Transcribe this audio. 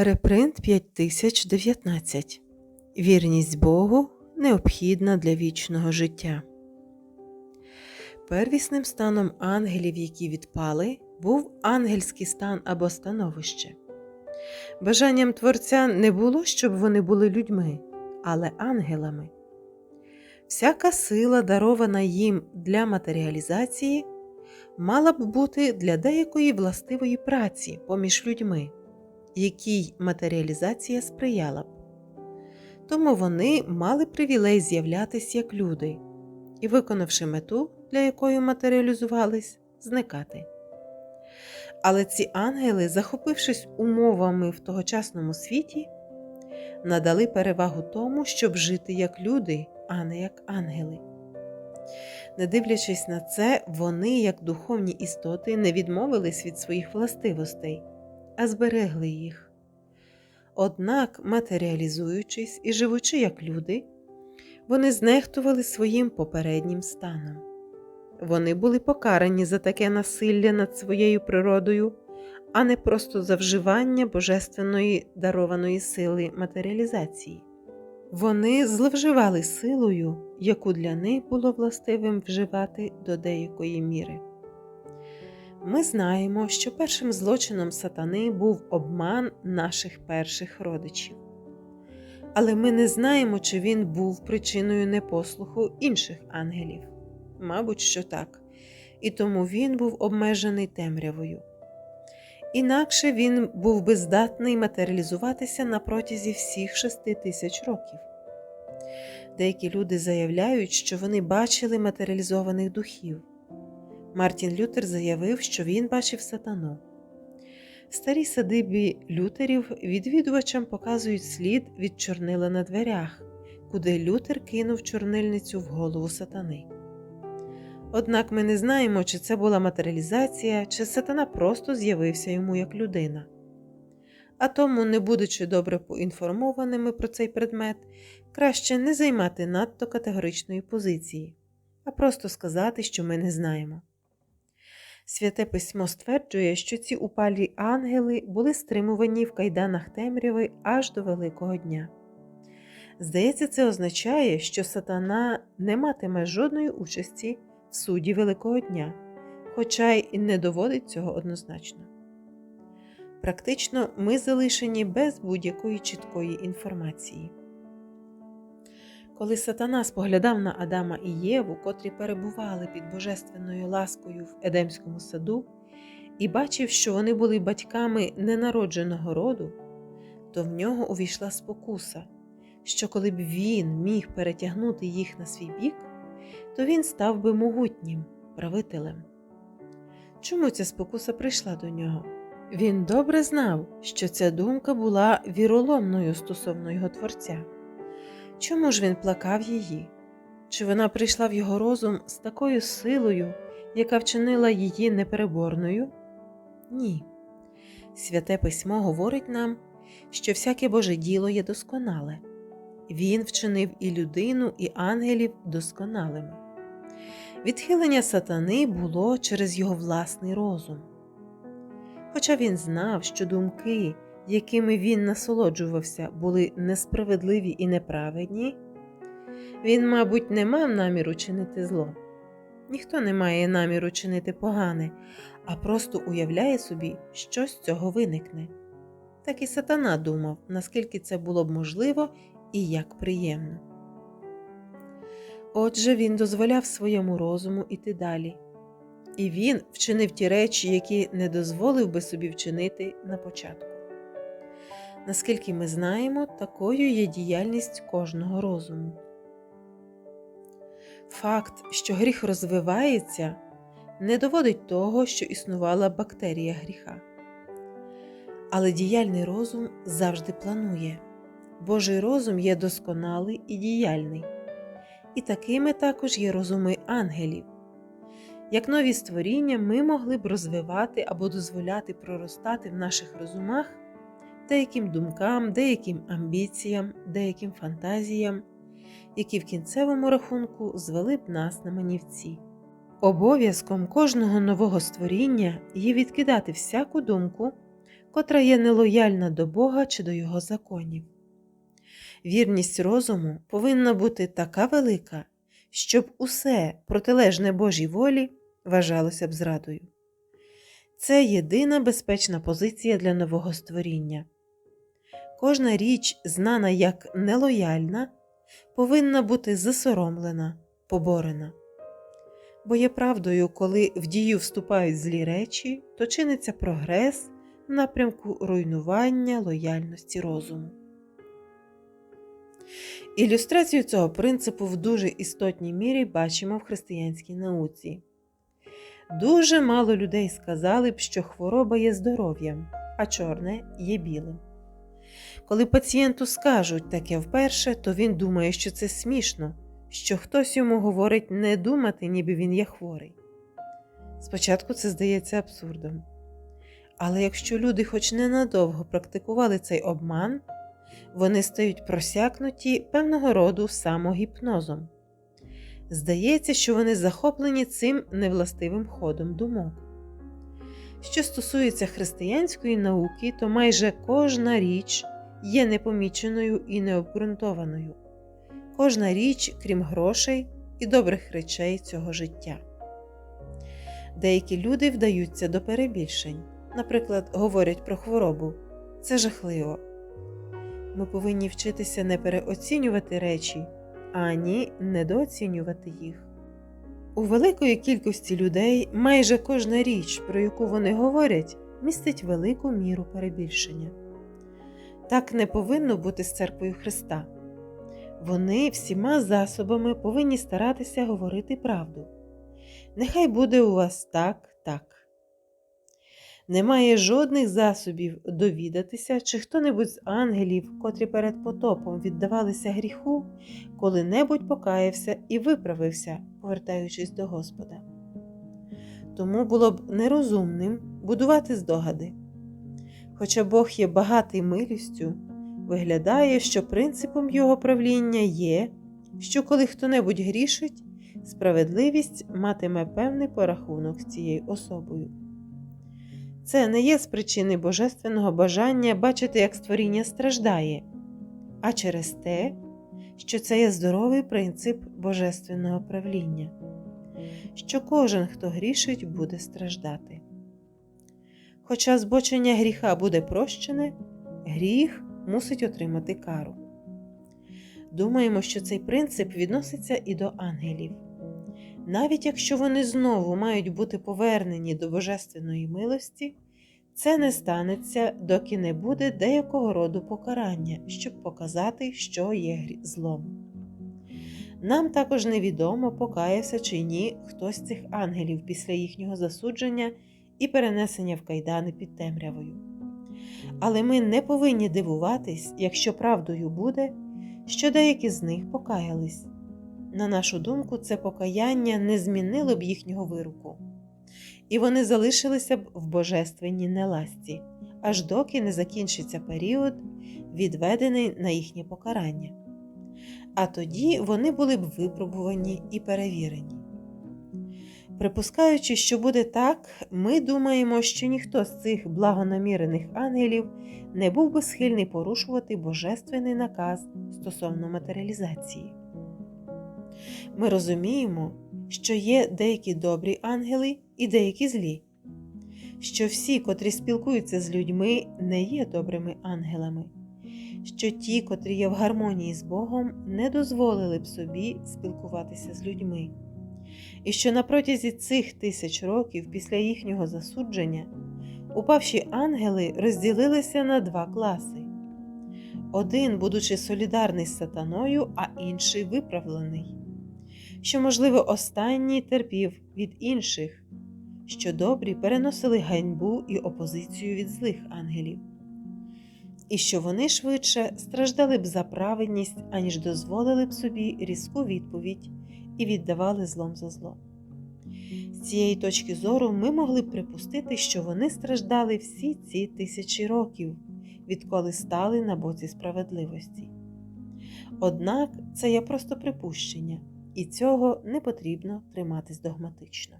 Репринт 5019. Вірність Богу необхідна для вічного життя. Первісним станом ангелів, які відпали, був ангельський стан або становище. Бажанням Творця не було, щоб вони були людьми, але ангелами. Всяка сила, дарована їм для матеріалізації, мала б бути для деякої властивої праці поміж людьми якій матеріалізація сприяла б. Тому вони мали привілей з'являтись як люди і, виконавши мету, для якої матеріалізувались, зникати. Але ці ангели, захопившись умовами в тогочасному світі, надали перевагу тому, щоб жити як люди, а не як ангели. Не дивлячись на це, вони, як духовні істоти, не відмовились від своїх властивостей а зберегли їх. Однак, матеріалізуючись і живучи як люди, вони знехтували своїм попереднім станом. Вони були покарані за таке насилля над своєю природою, а не просто за вживання божественної дарованої сили матеріалізації. Вони зловживали силою, яку для них було властивим вживати до деякої міри. Ми знаємо, що першим злочином сатани був обман наших перших родичів. Але ми не знаємо, чи він був причиною непослуху інших ангелів. Мабуть, що так, і тому він був обмежений темрявою. Інакше він був би здатний матеріалізуватися на протязі всіх шести тисяч років. Деякі люди заявляють, що вони бачили матеріалізованих духів. Мартін Лютер заявив, що він бачив сатану. Старі садибі лютерів відвідувачам показують слід від чорнила на дверях, куди Лютер кинув чорнильницю в голову сатани. Однак ми не знаємо, чи це була матеріалізація, чи сатана просто з'явився йому як людина. А тому, не будучи добре поінформованими про цей предмет, краще не займати надто категоричної позиції, а просто сказати, що ми не знаємо. Святе письмо стверджує, що ці упалі ангели були стримувані в кайданах темряви аж до Великого дня. Здається, це означає, що сатана не матиме жодної участі в суді Великого дня, хоча й не доводить цього однозначно. Практично ми залишені без будь-якої чіткої інформації. Коли сатана споглядав на Адама і Єву, котрі перебували під божественною ласкою в Едемському саду, і бачив, що вони були батьками ненародженого роду, то в нього увійшла спокуса, що коли б він міг перетягнути їх на свій бік, то він став би могутнім правителем. Чому ця спокуса прийшла до нього? Він добре знав, що ця думка була віроломною стосовно його творця. Чому ж він плакав її? Чи вона прийшла в його розум з такою силою, яка вчинила її непереборною? Ні. Святе письмо говорить нам, що всяке Боже діло є досконале. Він вчинив і людину, і ангелів досконалими. Відхилення сатани було через його власний розум. Хоча він знав, що думки, якими він насолоджувався, були несправедливі і неправедні, він, мабуть, не мав наміру чинити зло. Ніхто не має наміру чинити погане, а просто уявляє собі, що з цього виникне. Так і сатана думав, наскільки це було б можливо і як приємно. Отже, він дозволяв своєму розуму іти далі, і він вчинив ті речі, які не дозволив би собі вчинити на початку. Наскільки ми знаємо, такою є діяльність кожного розуму. Факт, що гріх розвивається, не доводить того, що існувала бактерія гріха. Але діяльний розум завжди планує. Божий розум є досконалий і діяльний, і такими також є розуми ангелів. Як нові створіння, ми могли б розвивати або дозволяти проростати в наших розумах деяким думкам, деяким амбіціям, деяким фантазіям, які в кінцевому рахунку звели б нас на манівці. Обов'язком кожного нового створіння є відкидати всяку думку, котра є нелояльна до Бога чи до Його законів. Вірність розуму повинна бути така велика, щоб усе протилежне Божій волі вважалося б зрадою. Це єдина безпечна позиція для нового створіння. Кожна річ, знана як нелояльна, повинна бути засоромлена, поборена. Бо є правдою, коли в дію вступають злі речі, то чиниться прогрес в напрямку руйнування лояльності розуму. Ілюстрацію цього принципу в дуже істотній мірі бачимо в християнській науці. Дуже мало людей сказали б, що хвороба є здоров'ям, а чорне є білим. Коли пацієнту скажуть таке вперше, то він думає, що це смішно, що хтось йому говорить не думати, ніби він є хворий. Спочатку це здається абсурдом. Але якщо люди хоч ненадовго практикували цей обман, вони стають просякнуті певного роду самогіпнозом. Здається, що вони захоплені цим невластивим ходом думок. Що стосується християнської науки, то майже кожна річ є непоміченою і необґрунтованою, кожна річ, крім грошей і добрих речей цього життя. Деякі люди вдаються до перебільшень, наприклад, говорять про хворобу це жахливо. Ми повинні вчитися не переоцінювати речі, ані недооцінювати їх. У великої кількості людей майже кожна річ, про яку вони говорять, містить велику міру перебільшення. Так не повинно бути з церквою Христа. Вони всіма засобами повинні старатися говорити правду. Нехай буде у вас так, так. Немає жодних засобів довідатися, чи хто-небудь з ангелів, котрі перед потопом віддавалися гріху, коли-небудь покаявся і виправився, повертаючись до Господа. Тому було б нерозумним будувати здогади. Хоча Бог є багатий милістю, виглядає, що принципом його правління є, що коли хто-небудь грішить, справедливість матиме певний порахунок з цією особою. Це не є з причини божественного бажання бачити, як створіння страждає, а через те, що це є здоровий принцип божественного правління, що кожен, хто грішить, буде страждати. Хоча збочення гріха буде прощене, гріх мусить отримати кару. Думаємо, що цей принцип відноситься і до ангелів. Навіть якщо вони знову мають бути повернені до божественної милості, це не станеться, доки не буде деякого роду покарання, щоб показати, що є злом. Нам також невідомо, покаявся чи ні хтось з цих ангелів після їхнього засудження і перенесення в кайдани під темрявою. Але ми не повинні дивуватись, якщо правдою буде, що деякі з них покаялись. На нашу думку, це покаяння не змінило б їхнього вируку, і вони залишилися б в божественній неласті, аж доки не закінчиться період, відведений на їхнє покарання. А тоді вони були б випробувані і перевірені. Припускаючи, що буде так, ми думаємо, що ніхто з цих благонамірених ангелів не був би схильний порушувати божественний наказ стосовно матеріалізації. Ми розуміємо, що є деякі добрі ангели і деякі злі, що всі, котрі спілкуються з людьми, не є добрими ангелами, що ті, котрі є в гармонії з Богом, не дозволили б собі спілкуватися з людьми, і що на протязі цих тисяч років після їхнього засудження упавші ангели розділилися на два класи. Один, будучи солідарний з сатаною, а інший виправлений що, можливо, останній терпів від інших, що добрі переносили ганьбу і опозицію від злих ангелів, і що вони швидше страждали б за праведність, аніж дозволили б собі різку відповідь і віддавали злом за злом. З цієї точки зору ми могли б припустити, що вони страждали всі ці тисячі років, відколи стали на боці справедливості. Однак це є просто припущення і цього не потрібно триматись догматично.